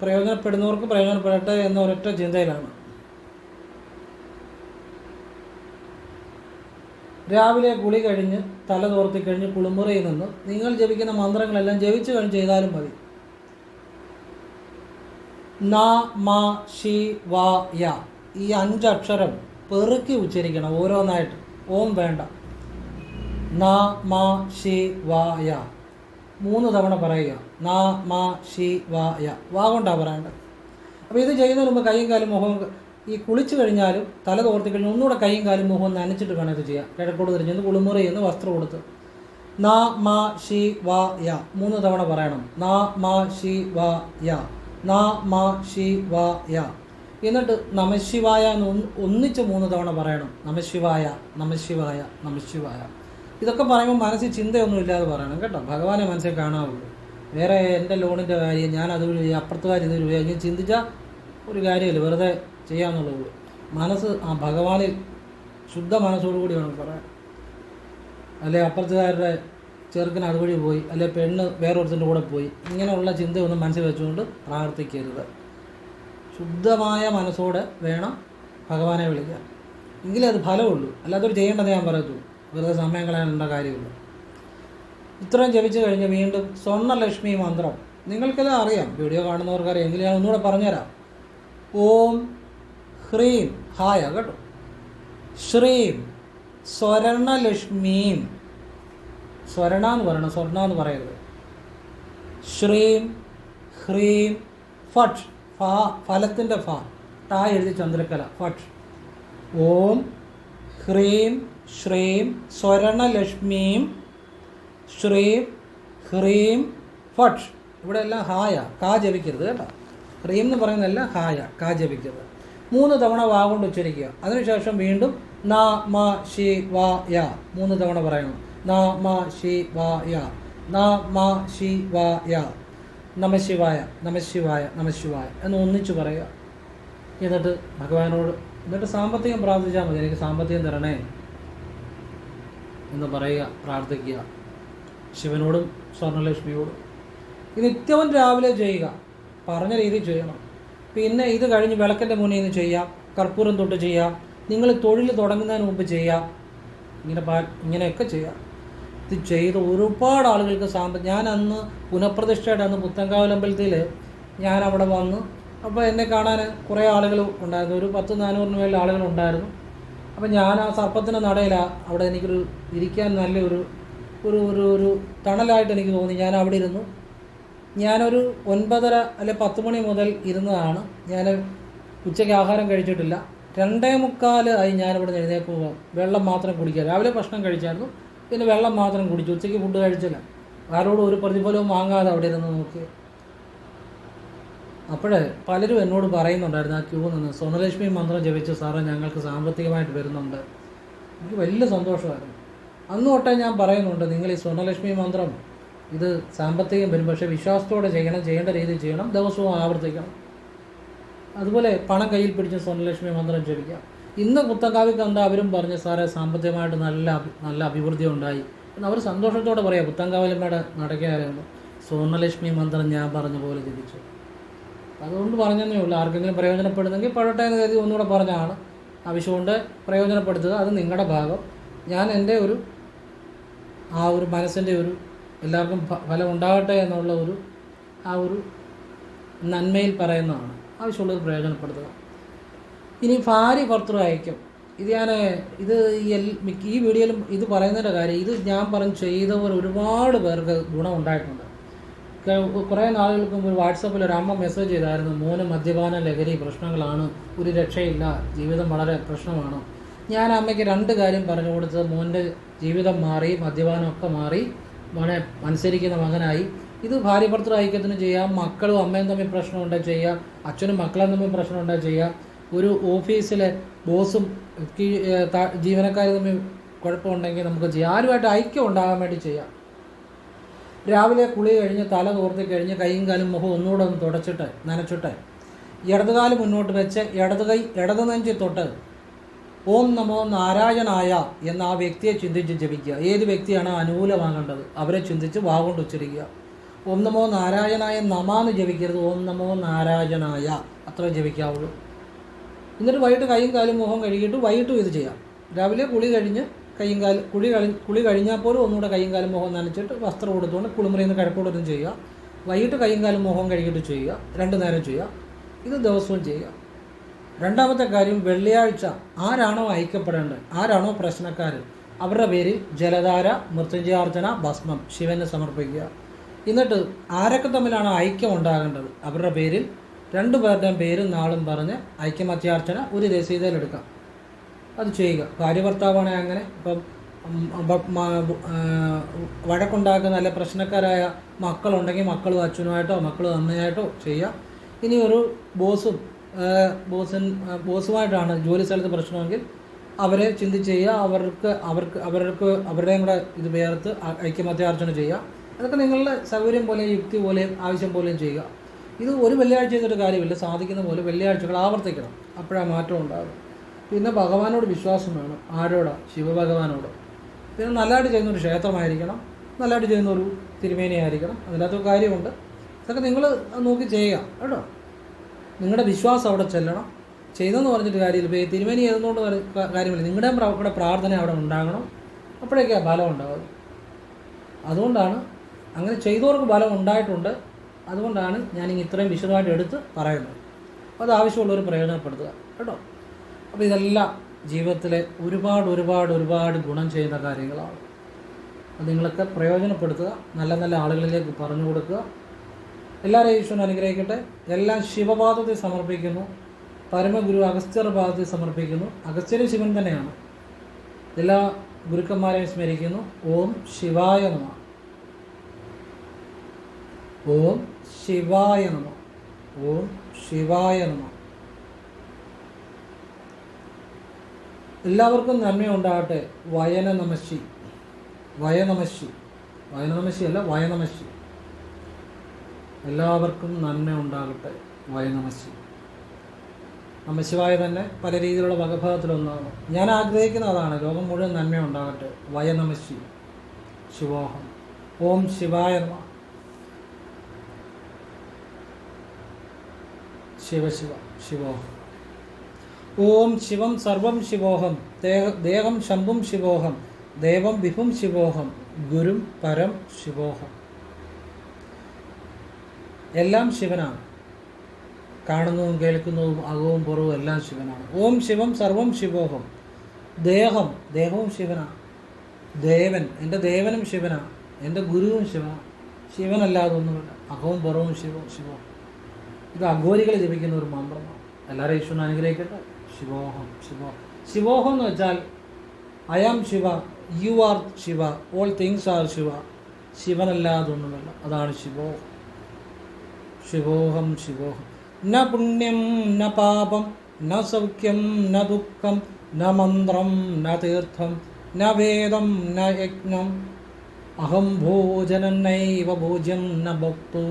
S1: പ്രയോജനപ്പെടുന്നവർക്ക് പ്രയോജനപ്പെടട്ടെ എന്ന ഒരൊറ്റ ചിന്തയിലാണ്. രാവിലെ കുളി കഴിഞ്ഞ് തല തോർത്തി കഴിഞ്ഞ് കുളിമുറയിൽ നിന്ന് നിങ്ങൾ ജപിക്കുന്ന മന്ത്രങ്ങളെല്ലാം ജപിച്ചു കഴിഞ്ഞ് ചെയ്താലും മതി. ന മ ഷി വ യ. ഈ അഞ്ചക്ഷരം പെറുക്കി ഉച്ചരിക്കണം ഓരോന്നായിട്ട്. ഓം വേണ്ട. ന മ വ യ. മൂന്ന് തവണ പറയുക. ന മ വ യ. വാ കൊണ്ടാണ് പറയേണ്ടത്. അപ്പോൾ ഇത് ചെയ്യുന്നതിന് മുമ്പ് കൈയും കാലും മുഖവും ഈ കുളിച്ചു കഴിഞ്ഞാലും തല തോർത്തി കഴിഞ്ഞാൽ ഒന്നുകൂടെ കൈയും കാലും മുഖവും നനച്ചിട്ട് വേണം ഇത് ചെയ്യാം കിഴക്കോട് തിരിഞ്ഞ് കുളിമുറി എന്ന് വസ്ത്രം കൊടുത്ത് ന മ വ യ. മൂന്ന് തവണ പറയണം. ന മ വ യ. ന മ ഷി വ യ. എന്നിട്ട് നമശിവായ എന്ന് ഒന്ന് ഒന്നിച്ച് മൂന്ന് തവണ പറയണം. നമശിവായ നമശിവായ നമശിവായ. ഇതൊക്കെ പറയുമ്പോൾ മനസ്സിൽ ചിന്തയൊന്നും ഇല്ലാതെ പറയണം കേട്ടോ. ഭഗവാനെ മനസ്സിൽ കാണാവുള്ളൂ. വേറെ എന്റെ ലോണിന്റെ കാര്യം ഞാൻ അത് അതുവഴി അപ്പുറത്തുകാർ ഇതൊരു ഞാൻ ചിന്തിച്ചാൽ ഒരു കാര്യമില്ല. വെറുതെ ചെയ്യാമെന്നുള്ളൂ മനസ്സ് ആ ഭഗവാനിൽ ശുദ്ധ മനസ്സോടുകൂടി വേണം പറയാൻ. അല്ലെ അപ്പുറത്തുകാരുടെ ചെറുക്കൻ അതുവഴി പോയി അല്ലെ പെണ്ണ് വേറൊരുത്തിന്റെ കൂടെ പോയി ഇങ്ങനെയുള്ള ചിന്തയൊന്നും മനസ്സിൽ വെച്ചുകൊണ്ട് പ്രാർത്ഥിക്കരുത്. ശുദ്ധമായ മനസ്സോടെ വേണം ഭഗവാനെ വിളിക്കാൻ. എങ്കിലേ അത് ഫലമുള്ളൂ. അല്ലാതെ ഒരു ചെയ്യേണ്ടത് ഞാൻ പറയത്തുള്ളൂ. വെറുതെ സമയം കളയാനുള്ള കാര്യമില്ല. ഇത്രയും ജപിച്ചു കഴിഞ്ഞ് വീണ്ടും സ്വർണലക്ഷ്മി മന്ത്രം. നിങ്ങൾക്കെല്ലാം അറിയാം. വീഡിയോ കാണുന്നവർക്കറിയാം. എങ്കിലും ഞാൻ ഒന്നുകൂടെ പറഞ്ഞുതരാം. ഓം ഹ്രീം. ഹായ. കേട്ടോ. ശ്രീം. സ്വരണലക്ഷ്മീം സ്വരണ എന്ന് പറയണം സ്വർണ എന്ന് പറയരുത് ശ്രീം ഹ്രീം ഫട്ട് ഫ ഫലത്തിന്റെ ഫ ടാ എഴുതി ചന്ദ്രക്കല ഫട്ട് ഓം ഹ്രീം ശ്രീം സ്വരണലക്ഷ്മീം ശ്രീം ഹ്രീം ഫട്ട് ഇവിടെ എല്ലാം ഹായ കാ ജപിക്കരുത് കേട്ടോ. ഹ്രീം എന്ന് പറയുന്നതല്ല ഹായ കാ ജപിക്കരുത്. മൂന്ന് തവണ വാ കൊണ്ട് ഉച്ചരിക്കുക. അതിനുശേഷം വീണ്ടും ന മ ഷി വ യ. മൂന്ന് തവണ പറയണം. ന ശിവായ നമ ശിവായ നമ ശിവായ നമ ശിവായ നമ ശിവായ എന്ന് ഒന്നിച്ചു പറയുക. എന്നിട്ട് ഭഗവാനോട് എന്നിട്ട് സാമ്പത്തികം പ്രാർത്ഥിച്ചാൽ മതി. എനിക്ക് സാമ്പത്തികം തരണേ എന്ന് പറയുക പ്രാർത്ഥിക്കുക. ശിവനോടും സ്വർണലക്ഷ്മിയോടും ഇത് നിത്യവും രാവിലെ ചെയ്യുക. പറഞ്ഞ രീതിയിൽ ചെയ്യണം. പിന്നെ ഇത് കഴിഞ്ഞ് വിളക്കിന്റെ മുന്നിൽ നിന്ന് ചെയ്യാം. കർപ്പൂരം തൊട്ട് ചെയ്യാം. നിങ്ങൾ തൊഴിൽ തുടങ്ങുന്നതിന് മുമ്പ് ചെയ്യാം. ഇങ്ങനെ ഇങ്ങനെയൊക്കെ ചെയ്യാം. ഇത് ചെയ്ത് ഒരുപാട് ആളുകൾക്ക് സാമ്പ ഞാൻ അന്ന് പുനഃപ്രതിഷ്ഠയുടെ അന്ന് പുത്തങ്കാവലമ്പലത്തിൽ ഞാൻ അവിടെ വന്നു. അപ്പോൾ എന്നെ കാണാൻ കുറേ ആളുകൾ ഉണ്ടായിരുന്നു. ഒരു പത്ത് നാനൂറിന് മേലെ ആളുകൾ ഉണ്ടായിരുന്നു. അപ്പോൾ ഞാൻ ആ സർപ്പത്തിന്റെ നടയിലാണ് അവിടെ എനിക്കൊരു ഇരിക്കാൻ നല്ലൊരു ഒരു ഒരു ഒരു തണലായിട്ട് എനിക്ക് തോന്നി. ഞാൻ അവിടെ ഇരുന്നു. ഞാനൊരു ഒൻപതര അല്ലെ പത്ത് മണി മുതൽ ഇരുന്നതാണ്. ഞാൻ ഉച്ചയ്ക്ക് ആഹാരം കഴിച്ചിട്ടില്ല. രണ്ടേ മുക്കാൽ ആയി ഞാനിവിടെ എഴുന്നേക്കുമ്പോൾ വെള്ളം മാത്രം കുടിക്കുക രാവിലെ ഭക്ഷണം കഴിച്ചായിരുന്നു. പിന്നെ വെള്ളം മാത്രം കുടിച്ചു. ഉച്ചയ്ക്ക് ഫുഡ് കഴിച്ചില്ല. ആരോടും ഒരു പ്രതിഫലവും വാങ്ങാതെ അവിടെ ഇരുന്ന് നോക്കി. അപ്പോഴേ പലരും എന്നോട് പറയുന്നുണ്ടായിരുന്നു ആ ക്യൂ നിന്ന്. സ്വർണലക്ഷ്മി മന്ത്രം ജപിച്ച് സാറേ ഞങ്ങൾക്ക് സാമ്പത്തികമായിട്ട് വരുന്നുണ്ട്. എനിക്ക് വലിയ സന്തോഷമായിരുന്നു. അന്ന് തൊട്ടേ ഞാൻ പറയുന്നുണ്ട് നിങ്ങൾ ഈ സ്വർണലക്ഷ്മി മന്ത്രം ഇത് സാമ്പത്തികം വരും പക്ഷേ വിശ്വാസത്തോടെ ചെയ്യണം ചെയ്യേണ്ട രീതിയിൽ ചെയ്യണം ദിവസവും ആവർത്തിക്കണം. അതുപോലെ പണം കയ്യിൽ പിടിച്ച് സ്വർണലക്ഷ്മി മന്ത്രം ജപിക്കാം. ഇന്ന് കുത്തങ്കാവിക്ക് എന്താ അവരും പറഞ്ഞു സാറേ സാമ്പത്തികമായിട്ട് നല്ല നല്ല അഭിവൃദ്ധി ഉണ്ടായി. എന്ന് അവർ സന്തോഷത്തോടെ പറയാം പുത്തങ്കാവലമ്മയുടെ നടക്കുകയായിരുന്നു സ്വർണലക്ഷ്മി മന്ത്രം ഞാൻ പറഞ്ഞ പോലെ ജപിച്ചു. അതുകൊണ്ട് പറഞ്ഞതേ ഉള്ളൂ. ആർക്കെങ്കിലും പ്രയോജനപ്പെടുന്നെങ്കിൽ പഴട്ടെ എന്ന് കരുതി ഒന്നുകൂടെ പറഞ്ഞാണ് ആവശ്യമുണ്ട് പ്രയോജനപ്പെടുത്തുക. അത് നിങ്ങളുടെ ഭാഗം. ഞാൻ എന്റെ ഒരു ആ ഒരു മനസ്സിന്റെ ഒരു എല്ലാവർക്കും ഫലം ഉണ്ടാകട്ടെ എന്നുള്ള ഒരു ആ ഒരു നന്മയിൽ പറയുന്നതാണ്. ആവശ്യമുള്ളത് പ്രയോജനപ്പെടുത്തുക. ഇനി ഭാര്യ ഭർത്തൃ ഐക്യം ഇത് ഞാൻ ഇത് ഈ വീഡിയോയിലും ഇത് പറയുന്നതിന്റെ കാര്യം ഇത് ഞാൻ പറഞ്ഞ് ചെയ്തവർ ഒരുപാട് പേർക്ക് ഗുണം ഉണ്ടായിട്ടുണ്ട്. കുറേ നാളുകൾക്ക് മുമ്പ് വാട്സപ്പിൽ ഒരു അമ്മ മെസ്സേജ് ചെയ്തായിരുന്നു മോന് മദ്യപാന ലഹരി പ്രശ്നങ്ങളാണ് ഒരു രക്ഷയില്ല ജീവിതം വളരെ പ്രശ്നമാണ്. ഞാൻ അമ്മയ്ക്ക് രണ്ട് കാര്യം പറഞ്ഞു കൊടുത്തത് മോന്റെ ജീവിതം മാറി മദ്യപാനമൊക്കെ മാറി മോനെ അനുസരിക്കുന്ന മകനായി. ഇത് ഭാര്യ ഭർത്തൃ ഐക്യത്തിന് ചെയ്യാം മക്കളും അമ്മയും തമ്മിൽ പ്രശ്നമുണ്ടെങ്കിൽ ചെയ്യാം അച്ഛനും മക്കളും തമ്മിൽ പ്രശ്നമുണ്ടെങ്കിൽ ചെയ്യാം. ഒരു ഓഫീസിലെ ബോസും ജീവനക്കാരും തമ്മിൽ കുഴപ്പമുണ്ടെങ്കിൽ നമുക്ക് ചെയ്യാം. ആരുമായിട്ട് ഐക്യം ഉണ്ടാകാൻ വേണ്ടി ചെയ്യാം. രാവിലെ കുളി കഴിഞ്ഞ് തല തോർത്തി കഴിഞ്ഞ് കൈയും കാലും മുഖം ഒന്നുകൂടെ ഒന്ന് തുടച്ചിട്ട് നനച്ചിട്ട് ഇടതുകാൽ മുന്നോട്ട് വെച്ച് ഇടത് കൈ ഇടത് നെഞ്ചി തൊട്ട് ഓം നമോ നാരായണായ എന്ന് ആ വ്യക്തിയെ ചിന്തിച്ച് ജപിക്കുക. ഏത് വ്യക്തിയാണ് അനുകൂലമാകേണ്ടത്? അവരെ ചിന്തിച്ച് വാഗൊണ്ട് ഉച്ചരിക്കുക. ഓം നമോ നാരായണായ നമാന്ന് ജപിക്കരുത്. ഓം നമോ നാരായണായ. അത്ര ജപിക്കാവുള്ളൂ. എന്നിട്ട് വൈകിട്ട് കൈയും കാലും മുഖം കഴുകിയിട്ട് വൈകിട്ടും ഇത് ചെയ്യാം. രാവിലെ കുളി കഴിഞ്ഞ് കൈയും കാലും കുളി കഴി കുളി കഴിഞ്ഞാൽ പോലും ഒന്നുകൂടെ കൈയും കാലും മുഖം നനച്ചിട്ട് വസ്ത്രം കൊടുത്തുകൊണ്ട് കുളിമുറിയിൽ നിന്ന് കിഴക്കോട്ടും ചെയ്യുക. വൈകിട്ട് കൈയും കാലും മുഖം കഴുകിയിട്ട് ചെയ്യുക. രണ്ട് നേരം ചെയ്യുക. ഇത് ദിവസവും ചെയ്യുക. രണ്ടാമത്തെ കാര്യം വെള്ളിയാഴ്ച ആരാണോ ഐക്യപ്പെടേണ്ടത് ആരാണോ പ്രശ്നക്കാർ അവരുടെ പേരിൽ ജലധാര മൃത്യുഞ്ജയാർച്ചന ഭസ്മം ശിവന് സമർപ്പിക്കുക. എന്നിട്ട് ആരൊക്കെ തമ്മിലാണ് ഐക്യം ഉണ്ടാകേണ്ടത് അവരുടെ പേരിൽ രണ്ടു പേരുടെയും പേരും നാളും പറഞ്ഞ് ഐക്യമത്യാർച്ചന ഒരു രസീതയിലെടുക്കാം അത് ചെയ്യുക. ഭാര്യ അങ്ങനെ. ഇപ്പം വഴക്കുണ്ടാക്കുന്ന അല്ലെ പ്രശ്നക്കാരായ മക്കളുണ്ടെങ്കിൽ മക്കൾ അച്ഛനുമായിട്ടോ മക്കൾ അമ്മയായിട്ടോ ചെയ്യാം ഇനി ഒരു ബോസും ബോസിൻ ബോസുമായിട്ടാണ് ജോലി സ്ഥലത്ത് പ്രശ്നമെങ്കിൽ അവരെ ചിന്തിച്ച് ചെയ്യുക. അവർക്ക് അവർക്ക് അവർക്ക് അവരുടെയും കൂടെ ഇത് വേർത്ത് ഐക്യമത്യാർച്ചന ചെയ്യുക. അതൊക്കെ നിങ്ങളുടെ സൗകര്യം പോലെയും യുക്തി പോലെയും ആവശ്യം പോലെയും ചെയ്യുക. ഇത് ഒരു വെള്ളിയാഴ്ച ചെയ്തിട്ട് കാര്യമില്ല. സാധിക്കുന്ന പോലെ വെള്ളിയാഴ്ചകൾ ആവർത്തിക്കണം. അപ്പോഴാ മാറ്റം ഉണ്ടാകും പിന്നെ ഭഗവാനോട് വിശ്വാസം വേണം. ആരോടാ? ശിവഭഗവാനോട്. പിന്നെ നല്ലതായിട്ട് ചെയ്യുന്ന ഒരു ക്ഷേത്രമായിരിക്കണം. നല്ലതായിട്ട് ചെയ്യുന്ന ഒരു തിരുമേനിയായിരിക്കണം. അതിനകത്ത് കാര്യമുണ്ട്. ഇതൊക്കെ നിങ്ങൾ നോക്കി ചെയ്യുക. കേട്ടോ? നിങ്ങളുടെ വിശ്വാസം അവിടെ ചെല്ലണം. ചെയ്തെന്ന് പറഞ്ഞിട്ട് കാര്യമില്ല. ഇപ്പോൾ തിരുമേനി ചെയ്തുകൊണ്ട് കാര്യമില്ല. നിങ്ങളുടെയും പ്ര- പ്രാർത്ഥന അവിടെ ഉണ്ടാകണം. അപ്പോഴേക്കാണ് ഫലം ഉണ്ടാകുന്നത് അതുകൊണ്ടാണ് അങ്ങനെ ചെയ്തവർക്ക് ഫലം ഉണ്ടായിട്ടുണ്ട്. അതുകൊണ്ടാണ് ഞാൻ ഇത്രയും വിശദമായിട്ട് എടുത്ത് പറയുന്നത്. അപ്പോൾ അത് ആവശ്യമുള്ളവർ പ്രയോജനപ്പെടുത്തുക കേട്ടോ? അപ്പോൾ ഇതെല്ലാം ജീവിതത്തിലെ ഒരുപാട് ഒരുപാട് ഒരുപാട് ഗുണം ചെയ്യുന്ന കാര്യങ്ങളാണ്. അത് നിങ്ങളൊക്കെ പ്രയോജനപ്പെടുത്തുക നല്ല നല്ല ആളുകളിലേക്ക് പറഞ്ഞു കൊടുക്കുക. എല്ലാവരെയും ഈശ്വരൻ അനുഗ്രഹിക്കട്ടെ. എല്ലാം ശിവപാദത്തിൽ സമർപ്പിക്കുന്നു. പരമഗുരു അഗസ്ത്യർ പാദത്തിൽ സമർപ്പിക്കുന്നു. അഗസ്ത്യരും ശിവൻ തന്നെയാണ്. എല്ലാ ഗുരുക്കന്മാരെയും സ്മരിക്കുന്നു. ഓം ശിവായ നമ. ഓം ശിവായ നമ. ഓം ശിവായ നമ. എല്ലാവർക്കും നന്മയുണ്ടാകട്ടെ. വയന നമശി വയനമശി. വയനമശി അല്ല വയനമശി. എല്ലാവർക്കും നന്മ ഉണ്ടാകട്ടെ വയനമശി. നമശിവായ തന്നെ പല രീതിയിലുള്ള വകഭേദത്തിലൊന്നാണ്. ഞാൻ ആഗ്രഹിക്കുന്ന അതാണ് ലോകം മുഴുവൻ നന്മ ഉണ്ടാകട്ടെ വയനമശി. ശിവോഹം. ഓം ശിവായ നമ. ശിവശിവ ശിവോഹം. ഓം ശിവം സർവം ശിവോഹം ദേഹം ശംഭും ശിവോഹം ദേവം വിഭും ശിവോഹം ഗുരും പരം ശിവോഹം. എല്ലാം ശിവനാണ്. കാണുന്നതും കേൾക്കുന്നതും അകവും പുറവും എല്ലാം ശിവനാണ്. ഓം ശിവം സർവം ശിവോഹം ദേഹം ദേഹവും ശിവനാണ്. ദേവൻ എന്റെ ദേവനും ശിവനാണ്. എന്റെ ഗുരുവും ശിവനാണ്. ശിവനല്ലാതൊന്നുമില്ല അകവും പുറവും ശിവ ശിവവും ഇത് അഘോരികൾ ജപിക്കുന്ന ഒരു മന്ത്രമാണ്. എല്ലാവരും ഈശ്വരനെ അനുഗ്രഹിക്കട്ടെ. ശിവോഹം ശിവോ ശിവോഹം എന്ന് വെച്ചാൽ I am Shiva you are Shiva all things are Shiva ശിവനല്ലാതൊന്നുമല്ല അതാണ് ശിവോഹം ശിവോഹം ശിവോഹം. ന പുണ്യം ന പാപം ന സൗഖ്യം ന ദുഃഖം ന മന്ത്രം ന തീർത്ഥം ന വേദം ന യജ്ഞം. അഹം ഭോജനം നൈവ ഭോജ്യം ന ഭക്തോ.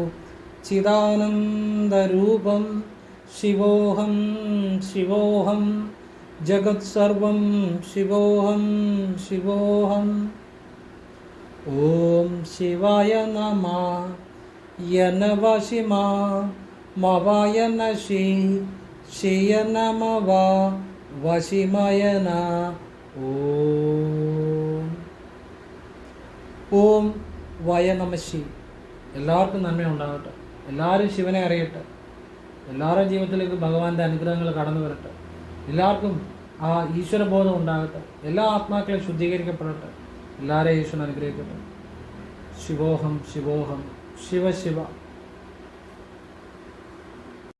S1: ശിവോഹം ശിവോഹം ജഗത് സർവം ശിവോഹം ശിവോഹം. ഓം ശിവായ നമ യനവശിമ മവായ നശി ശിയ നമവ വശിമയന ഓം. ഓം വയ നമശി എല്ലാവർക്കും നന്മ ഉണ്ടാകട്ടെ എല്ലാവരും ശിവനെ അറിയട്ടെ. എല്ലാവരുടെ ജീവിതത്തിലേക്ക് ഭഗവാന്റെ അനുഗ്രഹങ്ങൾ കടന്നു വരട്ടെ. എല്ലാവർക്കും ആ ഈശ്വരബോധം ഉണ്ടാകട്ടെ. എല്ലാ ആത്മാക്കളും ശുദ്ധീകരിക്കപ്പെടട്ടെ. എല്ലാവരെയും ഈശ്വരൻ അനുഗ്രഹിക്കട്ടെ. ശിവോഹം ശിവോഹം ശിവ ശിവ.